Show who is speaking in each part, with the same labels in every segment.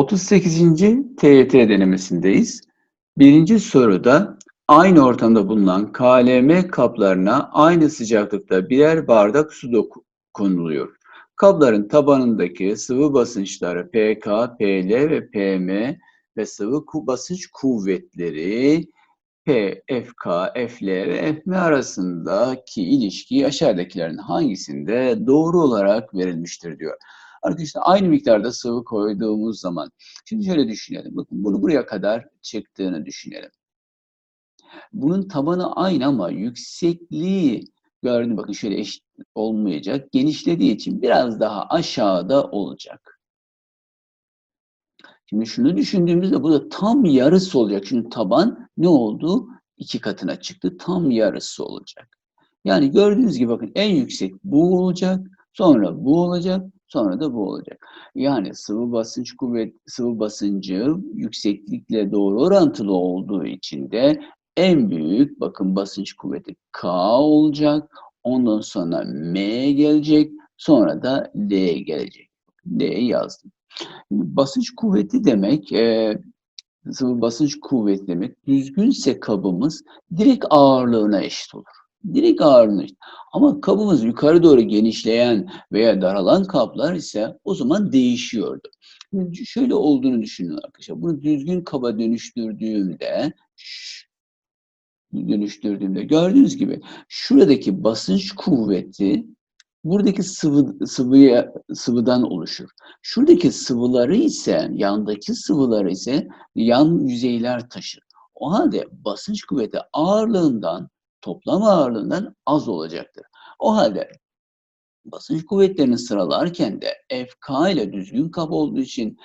Speaker 1: 38. TYT denemesindeyiz. Birinci soruda aynı ortamda bulunan KLM kaplarına aynı sıcaklıkta birer bardak su konuluyor. Kapların tabanındaki sıvı basınçları PK, PL ve PM ve sıvı basınç kuvvetleri P, FK, FL ve FM arasındaki ilişki aşağıdakilerin hangisinde doğru olarak verilmiştir diyor. Arkadaşlar aynı miktarda sıvı koyduğumuz zaman, şimdi şöyle düşünelim. Bakın bunu buraya kadar çıktığını düşünelim. Bunun tabanı aynı ama yüksekliği gördüğünüz bakın şöyle eşit olmayacak. Genişlediği için biraz daha aşağıda olacak. Şimdi şunu düşündüğümüzde bu da tam yarısı olacak. Çünkü taban ne oldu? İki katına çıktı. Tam yarısı olacak. Yani gördüğünüz gibi bakın en yüksek bu olacak. Sonra bu olacak. Sonra da bu olacak. Yani sıvı basınç kuvvet, sıvı basıncı yükseklikle doğru orantılı olduğu için de en büyük bakın basınç kuvveti K olacak. Ondan sonra M gelecek. Sonra da L gelecek. L'yi yazdım. Basınç kuvveti demek, e, sıvı basınç kuvveti demek, düzgünse kabımız direkt ağırlığına eşit olur. Direkt ağırlığına eşit. Ama kabımız yukarı doğru genişleyen veya daralan kaplar ise o zaman değişiyordu. Şimdi şöyle olduğunu düşünün arkadaşlar. Bunu düzgün kaba dönüştürdüğümde dönüştürdüğümde gördüğünüz gibi şuradaki basınç kuvveti buradaki sıvı sıvıya sıvıdan oluşur. Şuradaki sıvıları ise yandaki sıvıları ise yan yüzeyler taşır. O halde basınç kuvveti ağırlığından toplam ağırlığından az olacaktır. O halde basınç kuvvetlerini sıralarken de FK ile düzgün kap olduğu için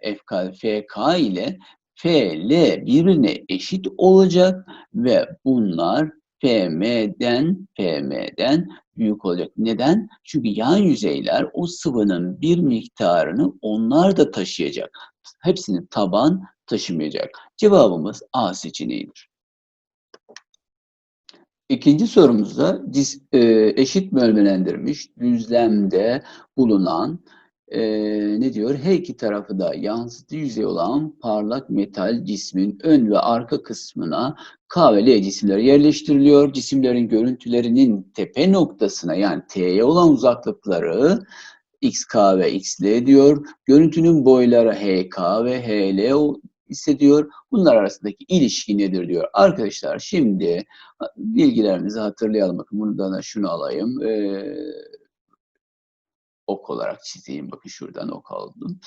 Speaker 1: FK, FK ile FL birbirine eşit olacak ve bunlar FM'den FM'den büyük olacak. Neden? Çünkü yan yüzeyler o sıvının bir miktarını onlar da taşıyacak. Hepsini taban taşımayacak. Cevabımız A seçeneğidir. İkinci sorumuzda e, eşit bölmelendirilmiş düzlemde bulunan e, ne diyor? Her iki tarafı da yansıtı yüzey olan parlak metal cismin ön ve arka kısmına K ve L cisimleri yerleştiriliyor. Cisimlerin görüntülerinin tepe noktasına yani T'ye olan uzaklıkları XK ve XL diyor. Görüntünün boyları HK ve HL hissediyor. Bunlar arasındaki ilişki nedir diyor. Arkadaşlar şimdi bilgilerimizi hatırlayalım. Bakın buradan da şunu alayım. Ee, ok olarak çizeyim. Bakın şuradan ok aldım.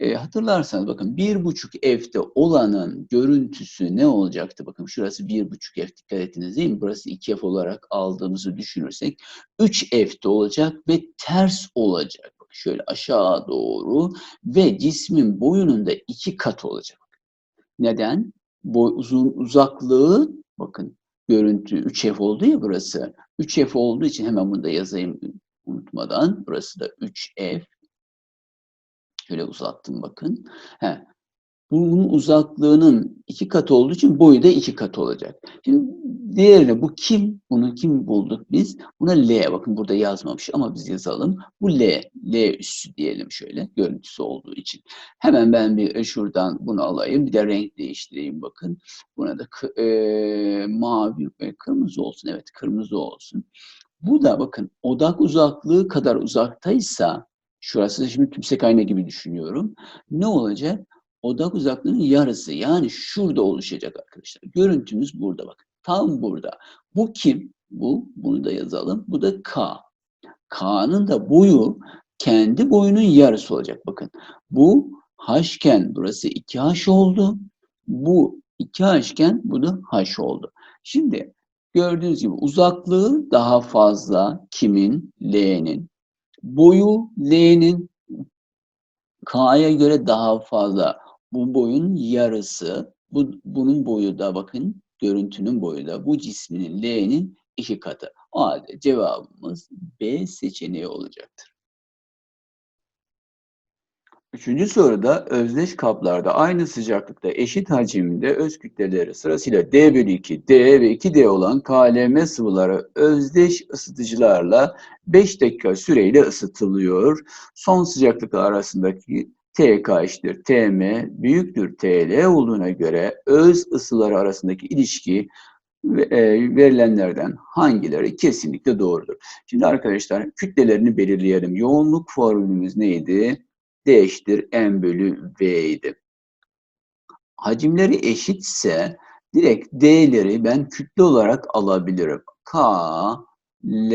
Speaker 1: Ee, hatırlarsanız bakın bir buçuk F'te olanın görüntüsü ne olacaktı? Bakın şurası bir buçuk F dikkat ettiniz değil mi? Burası 2 F olarak aldığımızı düşünürsek 3 F'te olacak ve ters olacak. Şöyle aşağı doğru ve cismin boyunun da iki kat olacak. Neden? Boy uzun uzaklığı bakın görüntü 3F oldu ya burası. 3F olduğu için hemen bunu da yazayım unutmadan. Burası da 3F. Şöyle uzattım bakın. He. Bunun uzaklığının iki katı olduğu için boyu da iki katı olacak. Şimdi diğerine bu kim? Bunu kim bulduk biz? Buna L. Bakın burada yazmamış ama biz yazalım. Bu L. L üssü diyelim şöyle. Görüntüsü olduğu için. Hemen ben bir şuradan bunu alayım. Bir de renk değiştireyim bakın. Buna da e, mavi ve kırmızı olsun. Evet kırmızı olsun. Bu da bakın odak uzaklığı kadar uzaktaysa şurası da şimdi tümsek ayna gibi düşünüyorum. Ne olacak? Odak uzaklığının yarısı yani şurada oluşacak arkadaşlar. Görüntümüz burada bakın. Tam burada. Bu kim? Bu. Bunu da yazalım. Bu da K. K'nın da boyu kendi boyunun yarısı olacak. Bakın bu H iken burası 2H oldu. Bu 2H iken bu da H oldu. Şimdi gördüğünüz gibi uzaklığı daha fazla kimin? L'nin. Boyu L'nin K'ya göre daha fazla. Bu boyun yarısı. Bu, bunun boyu da bakın görüntünün boyu da bu cisminin L'nin iki katı. O halde cevabımız B seçeneği olacaktır. Üçüncü soruda özdeş kaplarda aynı sıcaklıkta eşit hacimde öz kütleleri sırasıyla D bölü 2, D ve 2D olan KLM sıvıları özdeş ısıtıcılarla 5 dakika süreyle ısıtılıyor. Son sıcaklıklar arasındaki TK eşittir TM büyüktür TL olduğuna göre öz ısıları arasındaki ilişki e, verilenlerden hangileri kesinlikle doğrudur? Şimdi arkadaşlar kütlelerini belirleyelim. Yoğunluk formülümüz neydi? D eşittir M bölü V idi. Hacimleri eşitse direkt D'leri ben kütle olarak alabilirim. K, L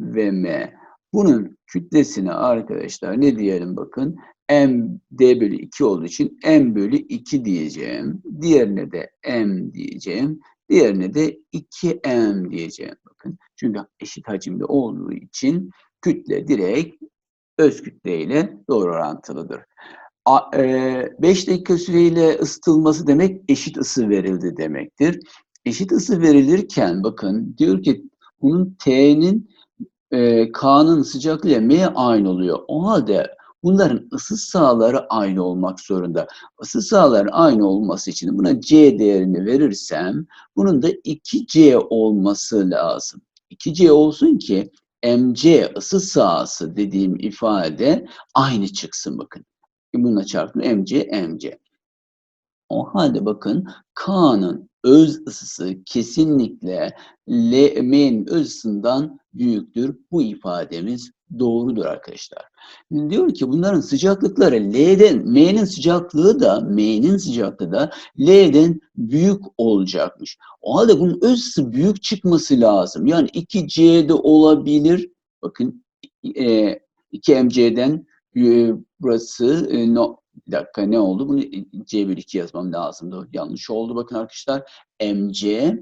Speaker 1: ve M. Bunun kütlesine arkadaşlar ne diyelim bakın. M D bölü 2 olduğu için M bölü 2 diyeceğim. Diğerine de M diyeceğim. Diğerine de 2M diyeceğim. Bakın. Çünkü eşit hacimde olduğu için kütle direkt öz kütle ile doğru orantılıdır. 5 dakika süreyle ısıtılması demek eşit ısı verildi demektir. Eşit ısı verilirken bakın diyor ki bunun T'nin e, K'nın sıcaklığı ile M aynı oluyor. O halde bunların ısı sahaları aynı olmak zorunda. Isı sahaları aynı olması için buna C değerini verirsem bunun da 2C olması lazım. 2C olsun ki MC ısı sahası dediğim ifade aynı çıksın bakın. Bununla çarptım MC MC. O halde bakın K'nın öz ısısı kesinlikle L, M'nin öz ısısından büyüktür. Bu ifademiz doğrudur arkadaşlar. Diyor ki bunların sıcaklıkları L'den, M'nin sıcaklığı da, M'nin sıcaklığı da L'den büyük olacakmış. O halde bunun öz büyük çıkması lazım. Yani 2C'de olabilir. Bakın e, 2MC'den e, burası e, no, bir dakika ne oldu? Bunu C bölü 2 yazmam lazımdı. Yanlış oldu bakın arkadaşlar. MC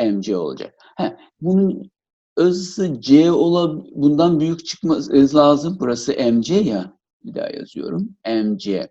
Speaker 1: MC olacak. He, bunun özü C ola bundan büyük çıkması lazım. Burası MC ya. Bir daha yazıyorum. MC.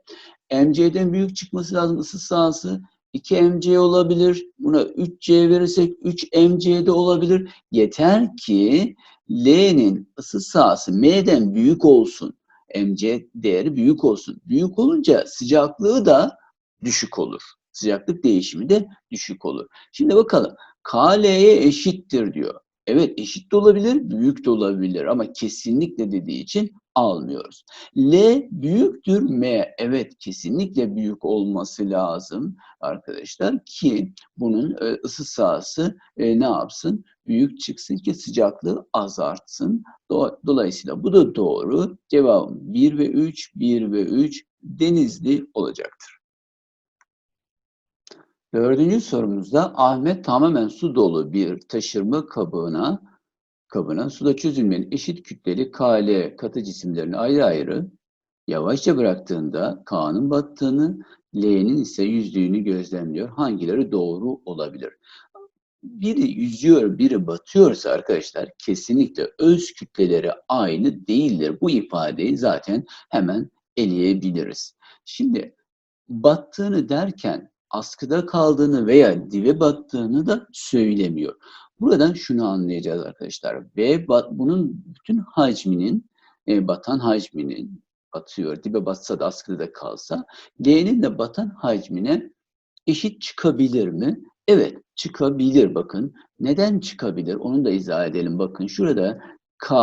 Speaker 1: MC'den büyük çıkması lazım ısı sahası. 2 MC olabilir. Buna 3C verirsek 3 MC de olabilir. Yeter ki L'nin ısı sahası M'den büyük olsun. MC değeri büyük olsun. Büyük olunca sıcaklığı da düşük olur. Sıcaklık değişimi de düşük olur. Şimdi bakalım. KL'ye eşittir diyor. Evet eşit de olabilir, büyük de olabilir ama kesinlikle dediği için almıyoruz. L büyüktür M. Evet kesinlikle büyük olması lazım arkadaşlar ki bunun e, ısı sahası e, ne yapsın? Büyük çıksın ki sıcaklığı azaltsın. Dolayısıyla bu da doğru. Cevabım 1 ve 3, 1 ve 3 denizli olacaktır. Dördüncü sorumuzda Ahmet tamamen su dolu bir taşırma kabına kabına suda çözülmenin eşit kütleli KL katı cisimlerini ayrı ayrı yavaşça bıraktığında K'nın battığını, L'nin ise yüzdüğünü gözlemliyor. Hangileri doğru olabilir? Biri yüzüyor, biri batıyorsa arkadaşlar kesinlikle öz kütleleri aynı değildir. Bu ifadeyi zaten hemen eleyebiliriz. Şimdi battığını derken askıda kaldığını veya dibe battığını da söylemiyor. Buradan şunu anlayacağız arkadaşlar. V bunun bütün hacminin e, batan hacminin batıyor. Dibe batsa da askıda da kalsa L'nin de batan hacmine eşit çıkabilir mi? Evet çıkabilir bakın. Neden çıkabilir? Onu da izah edelim. Bakın şurada K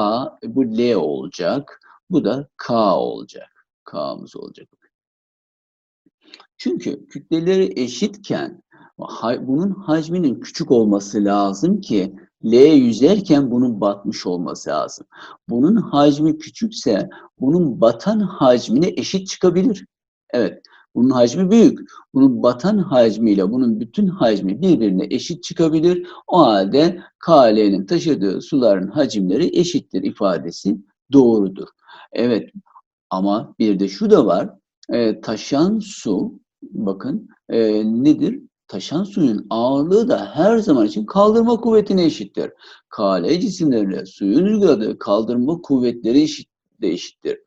Speaker 1: bu L olacak. Bu da K olacak. K'mız olacak. Çünkü kütleleri eşitken bunun hacminin küçük olması lazım ki L yüzerken bunun batmış olması lazım. Bunun hacmi küçükse bunun batan hacmine eşit çıkabilir. Evet, bunun hacmi büyük. Bunun batan hacmiyle bunun bütün hacmi birbirine eşit çıkabilir. O halde KL'nin taşıdığı suların hacimleri eşittir ifadesi doğrudur. Evet ama bir de şu da var. E, taşan su bakın e, nedir? Taşan suyun ağırlığı da her zaman için kaldırma kuvvetine eşittir. KL cisimlerle suyun uyguladığı kaldırma kuvvetleri eşit, de eşittir.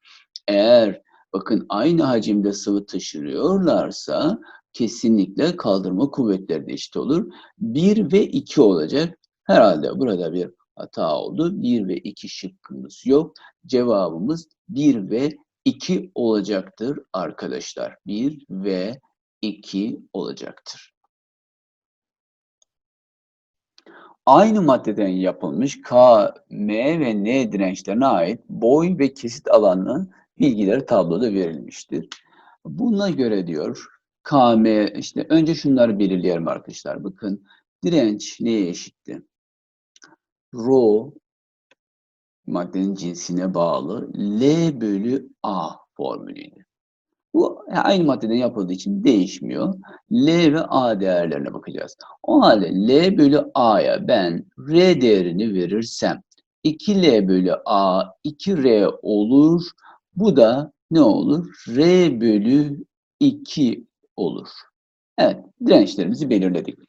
Speaker 1: Eğer bakın aynı hacimde sıvı taşırıyorlarsa kesinlikle kaldırma kuvvetleri de eşit olur. 1 ve 2 olacak. Herhalde burada bir hata oldu. 1 ve 2 şıkkımız yok. Cevabımız 1 ve 2 olacaktır arkadaşlar. 1 ve 2 olacaktır. Aynı maddeden yapılmış K, M ve N dirençlerine ait boy ve kesit alanı bilgileri tabloda verilmiştir. Buna göre diyor KM işte önce şunları belirleyelim arkadaşlar. Bakın direnç neye eşitti? Rho maddenin cinsine bağlı L bölü A formülüydü. Bu aynı maddeden yapıldığı için değişmiyor. L ve A değerlerine bakacağız. O halde L bölü A'ya ben R değerini verirsem 2L bölü A 2R olur. Bu da ne olur? R bölü 2 olur. Evet, dirençlerimizi belirledik.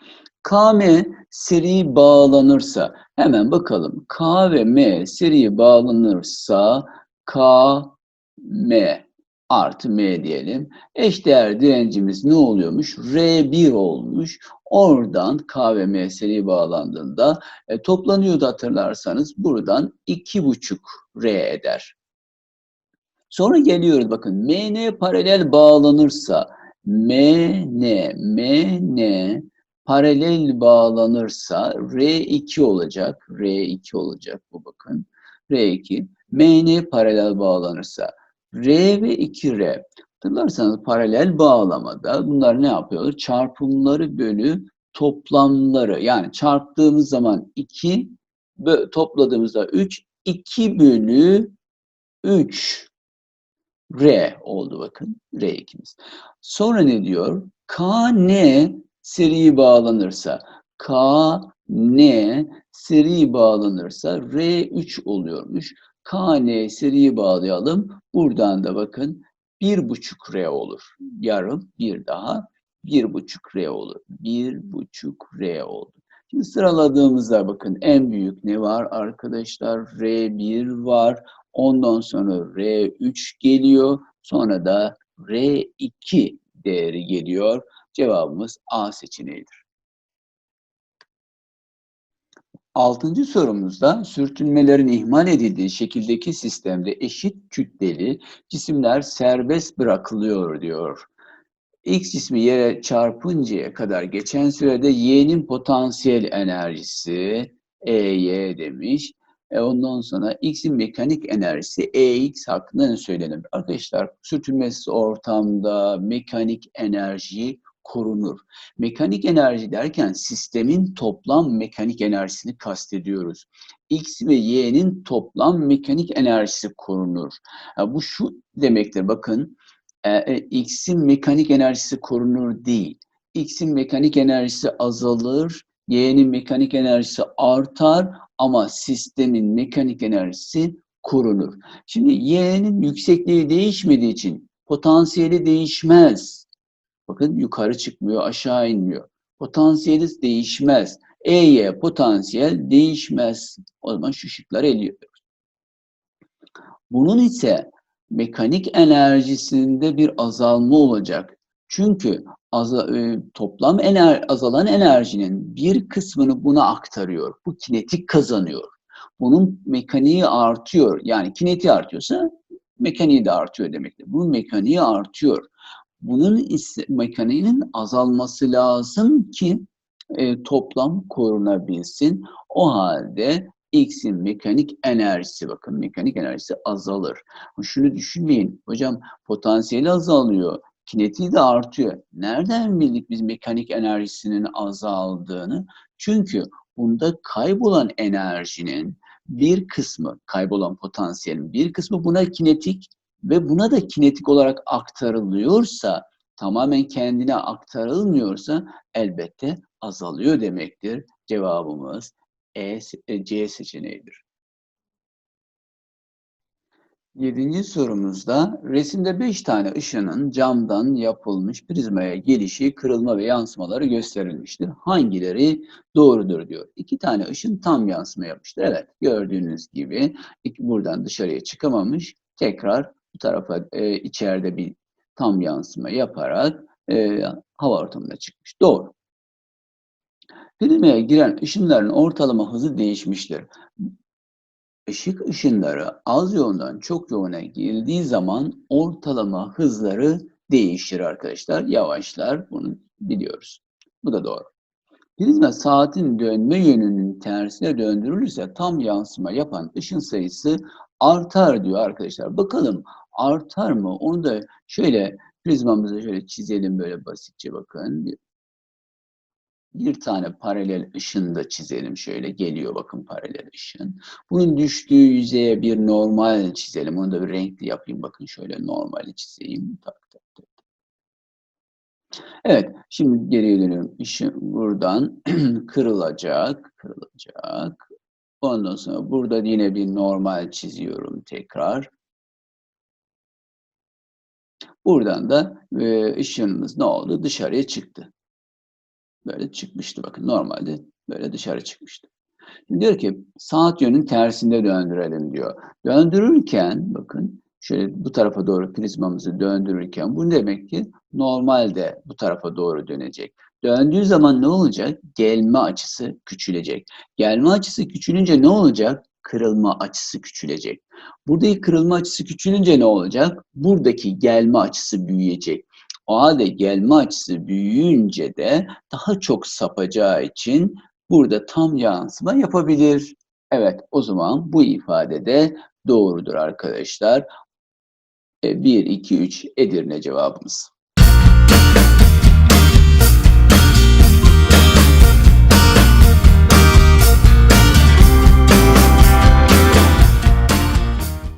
Speaker 1: KM seri bağlanırsa hemen bakalım. K ve M seri bağlanırsa KM artı M diyelim. Eşdeğer direncimiz ne oluyormuş? R1 olmuş. Oradan K ve M seri bağlandığında e, toplanıyordu hatırlarsanız buradan 2,5 R eder. Sonra geliyoruz bakın MN paralel bağlanırsa MN, MN paralel bağlanırsa R2 olacak. R2 olacak bu bakın. R2. MN paralel bağlanırsa R ve 2R. Hatırlarsanız paralel bağlamada bunlar ne yapıyorlar? Çarpımları bölü toplamları. Yani çarptığımız zaman 2, topladığımızda 3, 2 bölü 3 R oldu bakın. R2'miz. Sonra ne diyor? K N seri bağlanırsa K N seri bağlanırsa R3 oluyormuş. K N seriyi bağlayalım. Buradan da bakın bir buçuk R olur. Yarım bir daha bir buçuk R olur. Bir buçuk R oldu. Şimdi sıraladığımızda bakın en büyük ne var arkadaşlar? R1 var. Ondan sonra R3 geliyor. Sonra da R2 değeri geliyor. Cevabımız A seçeneğidir. Altıncı sorumuzda sürtünmelerin ihmal edildiği şekildeki sistemde eşit kütleli cisimler serbest bırakılıyor diyor. X cismi yere çarpıncaya kadar geçen sürede Y'nin potansiyel enerjisi EY demiş. E ondan sonra X'in mekanik enerjisi EX hakkında ne söylenir? Arkadaşlar sürtünmesiz ortamda mekanik enerji korunur. Mekanik enerji derken sistemin toplam mekanik enerjisini kastediyoruz. X ve Y'nin toplam mekanik enerjisi korunur. Yani bu şu demektir bakın e, e, X'in mekanik enerjisi korunur değil. X'in mekanik enerjisi azalır, Y'nin mekanik enerjisi artar ama sistemin mekanik enerjisi korunur. Şimdi Y'nin yüksekliği değişmediği için potansiyeli değişmez. Bakın yukarı çıkmıyor, aşağı inmiyor. Potansiyeli değişmez. EY potansiyel değişmez. O zaman şu şıkları eliyoruz. Bunun ise mekanik enerjisinde bir azalma olacak. Çünkü e, toplam ener, azalan enerjinin bir kısmını buna aktarıyor. Bu kinetik kazanıyor. Bunun mekaniği artıyor. Yani kinetiği artıyorsa mekaniği de artıyor demektir. Bunun mekaniği artıyor. Bunun mekaniğinin azalması lazım ki e, toplam korunabilsin. O halde X'in mekanik enerjisi bakın mekanik enerjisi azalır. Şunu düşünmeyin hocam potansiyeli azalıyor. Kinetiği de artıyor. Nereden bildik biz mekanik enerjisinin azaldığını? Çünkü bunda kaybolan enerjinin bir kısmı, kaybolan potansiyelin bir kısmı buna kinetik ve buna da kinetik olarak aktarılıyorsa, tamamen kendine aktarılmıyorsa elbette azalıyor demektir. Cevabımız E, e C seçeneğidir. Yedinci sorumuzda resimde beş tane ışının camdan yapılmış prizmaya gelişi, kırılma ve yansımaları gösterilmiştir. Hangileri doğrudur diyor. İki tane ışın tam yansıma yapmıştır. Evet gördüğünüz gibi buradan dışarıya çıkamamış. Tekrar bu tarafa e, içeride bir tam yansıma yaparak e, hava ortamına çıkmış. Doğru. Prizmaya giren ışınların ortalama hızı değişmiştir. Işık ışınları az yoğundan çok yoğuna girdiği zaman ortalama hızları değişir arkadaşlar. Yavaşlar. Bunu biliyoruz. Bu da doğru. Prizma saatin dönme yönünün tersine döndürülürse tam yansıma yapan ışın sayısı artar diyor arkadaşlar. Bakalım artar mı? Onu da şöyle prizmamızı şöyle çizelim böyle basitçe bakın. Bir, tane paralel ışın da çizelim şöyle geliyor bakın paralel ışın. Bunun düştüğü yüzeye bir normal çizelim. Onu da bir renkli yapayım bakın şöyle normali çizeyim. Tak tak tak. Evet, şimdi geriye dönüyorum. Işın buradan kırılacak, kırılacak. Ondan sonra burada yine bir normal çiziyorum tekrar. Buradan da e, ışığımız ne oldu? Dışarıya çıktı. Böyle çıkmıştı bakın. Normalde böyle dışarı çıkmıştı. Şimdi diyor ki saat yönün tersinde döndürelim diyor. Döndürürken bakın şöyle bu tarafa doğru prizmamızı döndürürken bu demek ki normalde bu tarafa doğru dönecek. Döndüğü zaman ne olacak? Gelme açısı küçülecek. Gelme açısı küçülünce ne olacak? Kırılma açısı küçülecek. Buradaki kırılma açısı küçülünce ne olacak? Buradaki gelme açısı büyüyecek. O halde gelme açısı büyüyünce de daha çok sapacağı için burada tam yansıma yapabilir. Evet o zaman bu ifade de doğrudur arkadaşlar. 1, 2, 3 Edirne cevabımız.